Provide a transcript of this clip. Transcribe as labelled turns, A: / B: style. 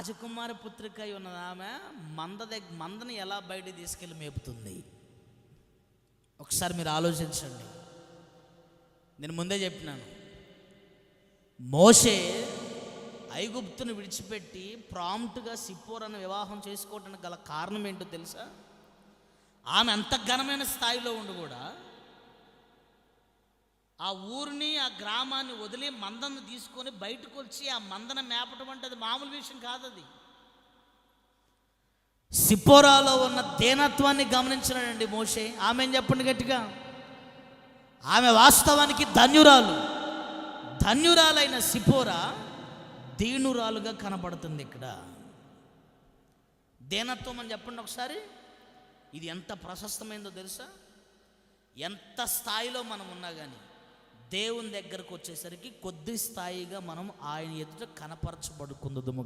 A: రాజకుమారి పుత్రిక అయి ఉన్న ఆమె మంద దగ్గర మందని ఎలా బయట తీసుకెళ్ళి మేపుతుంది? ఒకసారి మీరు ఆలోచించండి. నేను ముందే చెప్పినాను. మోషే ఐగుప్తును విడిచిపెట్టి ప్రాంప్ట్గా సిప్పోరను వివాహం చేసుకోవడానికి గల కారణం ఏంటో తెలుసా? ఆమె అంత ఘనమైన స్థాయిలో ఉండి కూడా ఆ ఊరిని ఆ గ్రామాన్ని వదిలి మందను తీసుకొని బయటకు వచ్చి ఆ మందన మేపటం అంటే అది మామూలు విషయం కాదు అది సిపోరాలో ఉన్న దేనత్వాన్ని గమనించినాడండి మోషే. ఆమె చెప్పండి గట్టిగా? ఆమె వాస్తవానికి ధన్యురాలు. ధన్యురాలైన సిపోరా దీనురాలుగా కనబడుతుంది ఇక్కడ. దేనత్వం అని చెప్పండి ఒకసారి. ఇది ఎంత ప్రశస్తమైందో తెలుసా? ఎంత స్థాయిలో మనం ఉన్నా కానీ దేవుని దగ్గరకు వచ్చేసరికి కొద్ది స్థాయిగా మనం ఆయన ఎదుట కనపరచబడుకుందము.